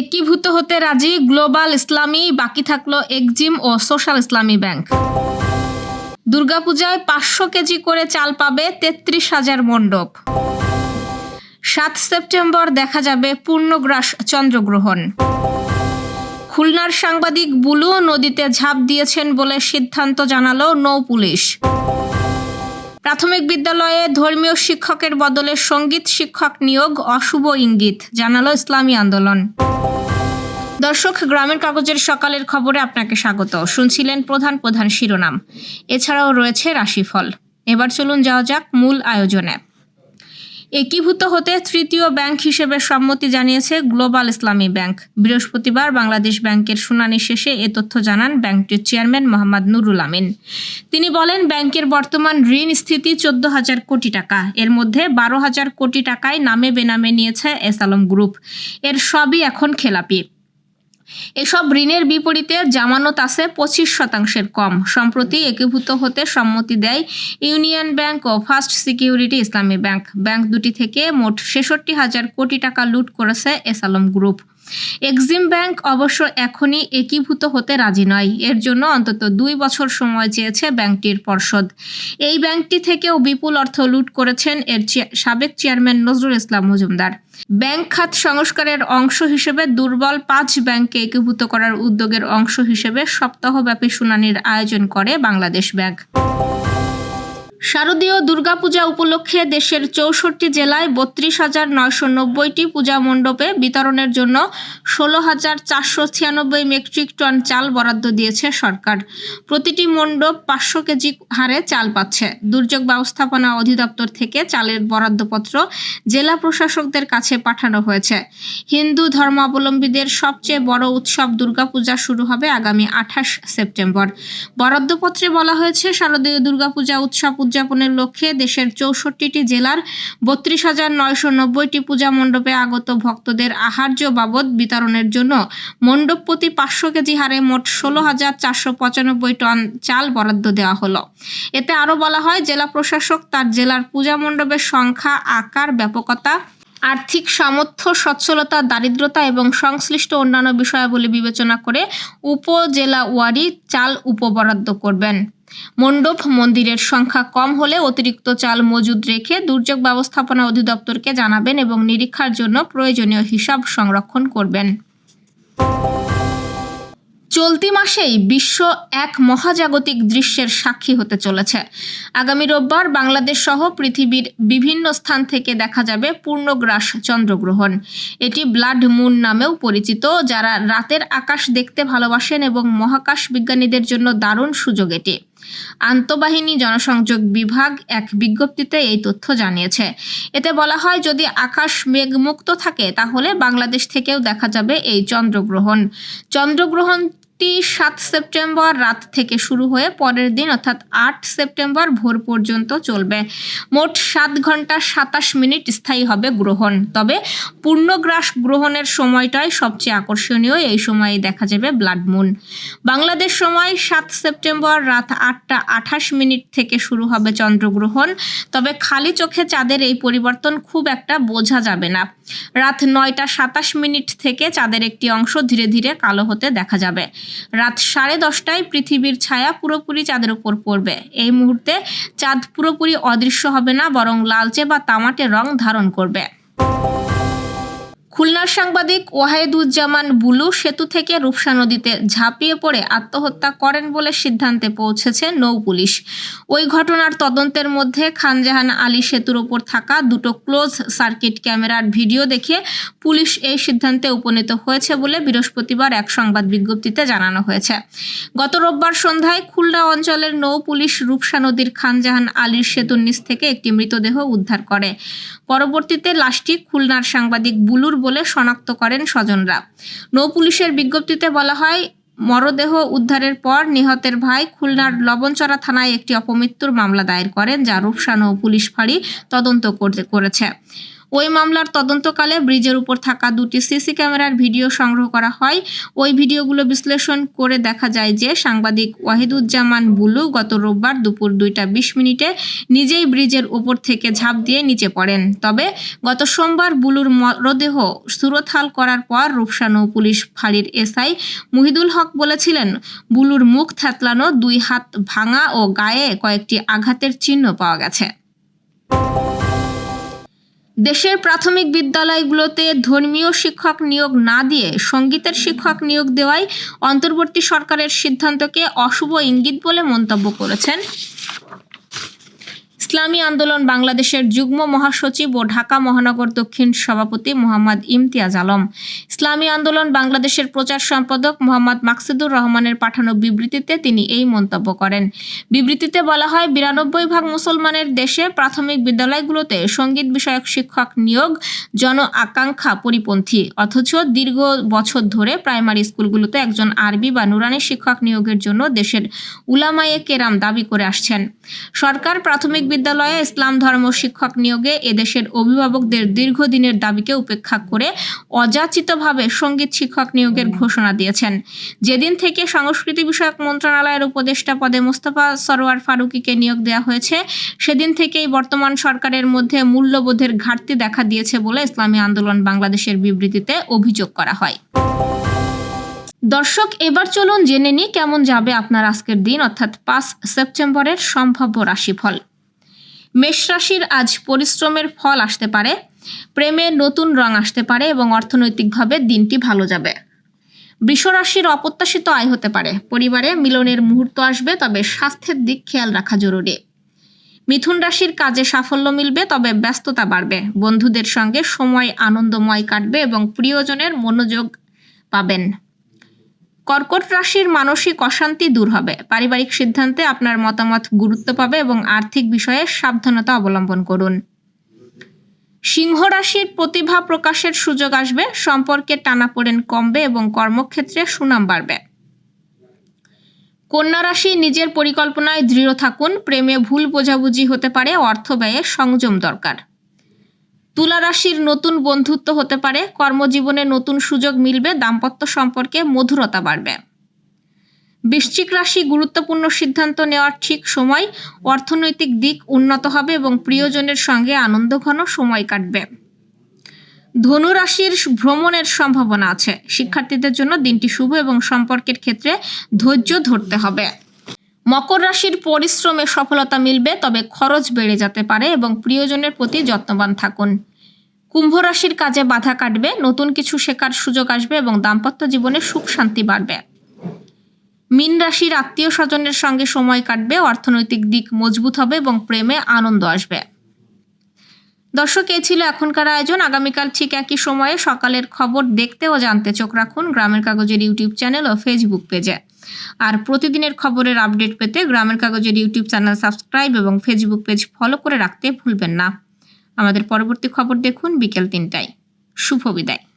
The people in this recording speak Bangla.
একীভূত হতে রাজি গ্লোবাল ইসলামী, বাকি থাকল এক্সিম ও সোশ্যাল ইসলামী ব্যাংক। দুর্গাপূজায় পাঁচশো কেজি করে চাল পাবে তেত্রিশ হাজার মণ্ডপ। সাত সেপ্টেম্বর দেখা যাবে পূর্ণগ্রাস চন্দ্রগ্রহণ। খুলনার সাংবাদিক বুলু নদীতে ঝাঁপ দিয়েছেন বলে সিদ্ধান্ত জানালো নৌ পুলিশ। প্রাথমিক বিদ্যালয়ে ধর্মীয় শিক্ষকের বদলে সংগীত শিক্ষক নিয়োগ অশুভ ইঙ্গিত, জানালো ইসলামী আন্দোলন। দর্শক, গ্রামের কাগজের সকালের খবরে আপনাকে স্বাগত। শুনছিলেন প্রধান প্রধান শিরোনাম। এছাড়াও রয়েছে রাশিফল। এবার চলুন যাওয়া যাক মূল আয়োজনে। একীভূত হতে তৃতীয় ব্যাংক হিসেবে সম্মতি জানিয়েছে গ্লোবাল ইসলামী ব্যাংক। বৃহস্পতিবার বাংলাদেশ ব্যাংকের শুনানি শেষে এ তথ্য জানান ব্যাংকটির চেয়ারম্যান মোহাম্মদ নুরুল আমিন। তিনি বলেন, ব্যাংকের বর্তমান ঋণ স্থিতি চোদ্দ হাজার কোটি টাকা। এর মধ্যে বারো হাজার কোটি টাকায় নামে বেনামে নিয়েছে এস আলম গ্রুপ। এর সবই এখন খেলাপি। এসব ঋণের বিপরীতে জামানত আছে পঁচিশ শতাংশের কম। সম্প্রতি একীভূত হতে সম্মতি দেয় ইউনিয়ন ব্যাংক ও first security Islami bank. Bank দুটি থেকে মোট ছেষট্টি হাজার কোটি টাকা লুট করেছে এসালম গ্রুপ। এক্সিম ব্যাংক অবশ্য এখনই একীভূত হতে রাজি নয়। এর জন্য অন্তত দুই বছর সময় চেয়েছে ব্যাংকটির পর্ষদ। এই ব্যাংকটি থেকেও বিপুল অর্থ লুট করেছেন এর সাবেক চেয়ারম্যান নজরুল ইসলাম মজুমদার। ব্যাংক খাত সংস্কারের অংশ হিসেবে দুর্বল পাঁচ ব্যাংককে একীভূত করার উদ্যোগের অংশ হিসেবে সপ্তাহব্যাপী শুনানির আয়োজন করে বাংলাদেশ ব্যাংক। শারদীয় দুর্গাপূজা উপলক্ষে দেশের চৌষট্টি জেলায় বত্রিশ হাজার নয়শো নব্বইটি পূজা মণ্ডপে বিতরণের জন্য ষোলো হাজার চারশো ছিয়ানব্বই মেট্রিক টন চাল বরাদ্দ দিয়েছে সরকার। প্রতিটি মণ্ডপ পাঁচশো কেজি হারে চাল পাচ্ছে। দুর্যোগ ব্যবস্থাপনা অধিদপ্তর থেকে চালের বরাদ্দপত্র জেলা প্রশাসকদের কাছে পাঠানো হয়েছে। হিন্দু ধর্মাবলম্বীদের সবচেয়ে বড় উৎসব দুর্গাপূজা শুরু হবে আগামী আঠাশ সেপ্টেম্বর। বরাদ্দপত্রে বলা হয়েছে, শারদীয় দুর্গাপূজা উৎসব উদযাপনের লক্ষ্যে দেশের চৌষট্টিটি জেলার বত্রিশ হাজার নয়শো নব্বইটি পূজা মণ্ডপে আগত ভক্তদের আহার্য বাবদ বিতরণের জন্য মণ্ডপ প্রতি পাঁচশো কেজি হারে মোট ষোলো হাজার চারশো পঁচানব্বই টন চাল বরাদ্দ দেওয়া হলো। এতে আরও বলা হয়, জেলা প্রশাসক তার জেলার পূজা মণ্ডপের সংখ্যা, আকার, ব্যাপকতা, আর্থিক সামর্থ্য, সচ্ছলতা, দারিদ্রতা এবং সংশ্লিষ্ট অন্যান্য বিষয়াবলী বিবেচনা করে উপজেলা ওয়ারি চাল উপবরাদ্দ করবেন। মণ্ডপ মন্দিরের সংখ্যা কম হলে অতিরিক্ত চাল মজুদ রেখে দুর্যোগ ব্যবস্থাপনা অধিদপ্তরকে জানাবেন এবং নিরীক্ষার জন্য প্রয়োজনীয় হিসাব সংরক্ষণ করবেন। চলতি মাসেই বিশ্ব এক মহাজাগতিক দৃশ্যের সাক্ষী হতে চলেছে। আগামী রোববার বাংলাদেশ সহ পৃথিবীর বিভিন্ন স্থান থেকে দেখা যাবে পূর্ণগ্রাস চন্দ্রগ্রহণ। এটি ব্লাড মুন নামেও পরিচিত, যারা রাতের আকাশ দেখতে ভালোবাসেন এবং মহাকাশ বিজ্ঞানীদের জন্য দারুণ সুযোগ এটি। আন্তঃবাহিনী জনসংযোগ বিভাগ এক বিজ্ঞপ্তিতে এই তথ্য জানিয়েছে। এতে বলা হয়, যদি আকাশ মেঘমুক্ত থাকে, তাহলে বাংলাদেশ থেকেও দেখা যাবে এই চন্দ্রগ্রহণ। চন্দ্রগ্রহণটি সাত সেপ্টেম্বর রাত থেকে শুরু হয়ে পরের দিন, অর্থাৎ আট সেপ্টেম্বর ভোর পর্যন্ত চলবে। মোট সাত ঘণ্টা সাতাশ মিনিট স্থায়ী হবে গ্রহণ। তবে পূর্ণগ্রাস গ্রহণের সময়টাই সবচেয়ে আকর্ষণীয়, এই সময়ে দেখা যাবে ব্লাড মুন। বাংলাদেশ সময় সাত সেপ্টেম্বর রাত আটটা আঠাশ মিনিট থেকে শুরু হবে চন্দ্রগ্রহণ। তবে খালি চোখে চাঁদের এই পরিবর্তন খুব একটা বোঝা যাবে না। রাত নয়টা সাতাশ মিনিট থেকে চাঁদের একটি অংশ ধীরে ধীরে কালো হতে দেখা যাবে। রাত সাড়ে দশটায় পৃথিবীর ছায়া পুরোপুরি চাঁদের ওপর পড়বে। এই মুহূর্তে চাঁদ পুরোপুরি অদৃশ্য হবে না, বরং লালচে বা তামাটে রং ধারণ করবে। খুলনার সাংবাদিক ওয়াহেদুজ্জামান বুলু সেতু থেকে রূপসা নদীতে ঝাঁপিয়ে পড়ে আত্মহত্যা করেন বলে সিদ্ধান্তে পৌঁছেছে নৌ পুলিশ। ওই ঘটনার তদন্তের মধ্যে খানজাহান আলী সেতুর ওপর থাকা দুটো ক্লোজ সার্কিট ক্যামেরার ভিডিও দেখে পুলিশ এই সিদ্ধান্তে উপনীত হয়েছে বলে বৃহস্পতিবার এক সংবাদ বিজ্ঞপ্তিতে জানানো হয়েছে। গত রোববার সন্ধ্যায় খুলনা অঞ্চলের নৌ পুলিশ রূপসা নদীর খানজাহান আলীর সেতুর নিচ থেকে একটি মৃতদেহ উদ্ধার করে। পরবর্তীতে লাশটি খুলনার সাংবাদিক বুলুর বলে শনাক্ত করেন স্বজনরা। নৌ পুলিশের বিজ্ঞপ্তিতে বলা হয়, মরদেহ উদ্ধারের পর নিহতের ভাই খুলনার লবণচরা থানায় একটি অপমৃত্যুর মামলা দায়ের করেন, যা রূপসা নৌ পুলিশ ফাঁড়ি তদন্ত করতে করেছে। ওই মামলার তদন্তকালে ব্রিজের উপর থাকা দুটি সিসি ক্যামেরার ভিডিও সংগ্রহ করা হয়। ওই ভিডিওগুলো বিশ্লেষণ করে দেখা যায় যে সাংবাদিক ওয়াহিদুজ্জামান বুলু গত রোববার দুপুর দুইটা বিশ মিনিটে নিজেই ব্রিজের উপর থেকে ঝাঁপ দিয়ে নিচে পড়েন। তবে গত সোমবার বুলুর মরদেহ সুরতহাল করার পর রূপসানৌ পুলিশ ফাঁড়ির এসআই মুহিদুল হক বলেছিলেন, বুলুর মুখ থ্যাতলানো দুই হাত ভাঙা ও গায়ে কয়েকটি আঘাতের চিহ্ন পাওয়া গেছে। দেশের প্রাথমিক বিদ্যালয়গুলোতে ধর্মীয় শিক্ষক নিয়োগ না দিয়ে সঙ্গীতের শিক্ষক নিয়োগ দেওয়াই অন্তর্বর্তী সরকারের সিদ্ধান্তকে অশুভ ইঙ্গিত বলে মন্তব্য করেছেন। ইসলামী আন্দোলন বাংলাদেশের যুগ্ম মহাসচিব ও ঢাকা মহানগর দক্ষিণ সভাপতি মোহাম্মদ ইমতিয়াজ আলম। ইসলামী আন্দোলন বাংলাদেশের প্রচার সম্পাদক মোহাম্মদ মাকসুদুর রহমানের পাঠানো বিবৃতিতে তিনি এই মন্তব্য করেন। বিবৃতিতে বলা হয়, বিরানব্বই ভাগ মুসলমানের দেশে প্রাথমিক বিদ্যালয়গুলোতে সংগীত বিষয়ক শিক্ষক নিয়োগ জন আকাঙ্ক্ষা পরিপন্থী। অথচ দীর্ঘ বছর ধরে প্রাইমারি স্কুলগুলোতে একজন আরবি বা নুরানি শিক্ষক নিয়োগের জন্য দেশের উলামায়ে কেরাম দাবি করে আসছেন। সরকার প্রাথমিক বিদ্যালয়ে ইসলাম ধর্ম শিক্ষক নিয়োগে এদেশের অভিভাবকদের দীর্ঘদিনের দাবিকে উপেক্ষা করে অযাচিতভাবে সংগীত শিক্ষক নিয়োগের ঘোষণা দিয়েছেন। যেদিন থেকে সংস্কৃতি বিষয়ক মন্ত্রণালয়ের উপদেষ্টা পদে মোস্তফা সরোয়ার ফারুকিকে নিয়োগ দেওয়া হয়েছে, সেদিন থেকেই বর্তমান সরকারের মধ্যে মূল্যবোধের ঘাটতি দেখা দিয়েছে বলে ইসলামী আন্দোলন বাংলাদেশের বিবৃতিতে অভিযোগ করা হয়। দর্শক, এবার চলুন জেনে নিই কেমন যাবে আপনার আজকের দিন, অর্থাৎ পাঁচ সেপ্টেম্বরের সম্ভাব্য রাশিফল। মেষ রাশির আজ পরিশ্রমের ফল আসতে পারে, প্রেমে নতুন রং আসতে পারে এবং অর্থনৈতিকভাবে দিনটি ভালো যাবে। বৃষ রাশির অপ্রত্যাশিত আয় হতে পারে, পরিবারে মিলনের মুহূর্ত আসবে, তবে স্বাস্থ্যের দিক খেয়াল রাখা জরুরি। মিথুন রাশির কাজে সাফল্য মিলবে, তবে ব্যস্ততা বাড়বে, বন্ধুদের সঙ্গে সময় আনন্দময় কাটবে এবং প্রিয়জনের মনোযোগ পাবেন। কর্কট রাশির মানসিক অশান্তি দূর হবে। পারিবারিক সিদ্ধান্তে আপনার মতামত গুরুত্ব পাবে এবং আর্থিক বিষয়ে সাবধানতা অবলম্বন করুন। সিংহ রাশির প্রতিভা প্রকাশের সুযোগ আসবে, সম্পর্কে টানাপোড়েন কমবে এবং কর্মক্ষেত্রে সুনাম বাড়বে। কন্যা রাশি নিজের পরিকল্পনায় দৃঢ় থাকুন, প্রেমে ভুল বোঝাবুঝি হতে পারে, অর্থ ব্যয়ে সংযম দরকার। তুলা রাশির নতুন বন্ধুত্ব হতে পারে, কর্মজীবনে নতুন সুযোগ মিলবে, দাম্পত্য সম্পর্কে মধুরতা বাড়বে। বৃশ্চিক রাশি গুরুত্বপূর্ণ সিদ্ধান্ত নেওয়ার ঠিক সময়, অর্থনৈতিক দিক উন্নত হবে এবং প্রিয়জনের সঙ্গে আনন্দঘন সময় কাটবে। ধনু রাশির ভ্রমণের সম্ভাবনা আছে। শিক্ষার্থীদের জন্য দিনটি শুভ এবং সম্পর্কের ক্ষেত্রে ধৈর্য ধরতে হবে। মকর রাশির পরিশ্রমে সফলতা মিলবে, তবে খরচ বেড়ে যেতে পারে এবং প্রিয়জনের প্রতি যত্নবান থাকুন। কুম্ভ রাশির কাজে বাধা কাটবে, নতুন কিছু শেখার সুযোগ আসবে এবং দাম্পত্য জীবনে সুখ শান্তি বাড়বে। মীন রাশির আত্মীয় স্বজনের সঙ্গে সময় কাটবে, অর্থনৈতিক দিক মজবুত হবে এবং প্রেমে আনন্দ আসবে। দর্শক, এ ছিল এখনকার আয়োজন। আগামীকাল ঠিক একই সময়ে সকালের খবর দেখতে ও জানতে চোখ রাখুন গ্রামের কাগজের ইউটিউব চ্যানেল ও ফেসবুক পেজে আর প্রতিদিনের খবরের আপডেট পেতে গ্রামের কাগজের ইউটিউব চ্যানেল সাবস্ক্রাইব এবং ফেসবুক পেজ ফলো করে রাখতে ভুলবেন না। আমাদের পরবর্তী খবর দেখুন বিকেল তিনটায়। শুভ বিদায়।